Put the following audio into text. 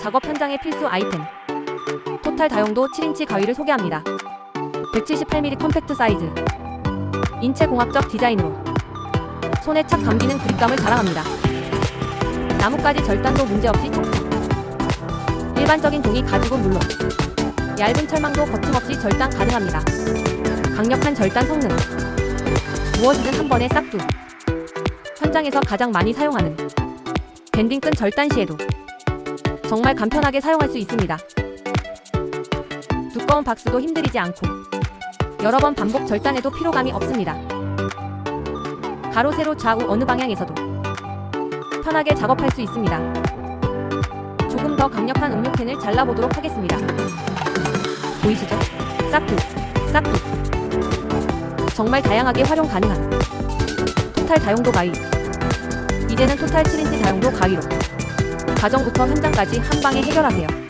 작업 현장의 필수 아이템. 토탈 다용도 7인치 가위를 소개합니다. 178mm 컴팩트 사이즈. 인체 공학적 디자인으로 손에 착 감기는 그립감을 자랑합니다. 나뭇가지 절단도 문제없이 척척. 일반적인 종이 가죽은 물론 얇은 철망도 거침없이 절단 가능합니다. 강력한 절단 성능. 무엇이든 한 번에 싹둑. 현장에서 가장 많이 사용하는 밴딩끈 절단 시에도 정말 간편하게 사용할 수 있습니다. 두꺼운 박스도 힘들이지 않고 여러 번 반복 절단해도 피로감이 없습니다. 가로 세로 좌우 어느 방향에서도 편하게 작업할 수 있습니다. 조금 더 강력한 음료캔을 잘라보도록 하겠습니다. 보이시죠? 싹둑, 싹둑. 정말 다양하게 활용 가능한 토탈 다용도 가위. 이제는 토탈 7인치 다용도 가위로 가정부터 현장까지 한 방에 해결하세요.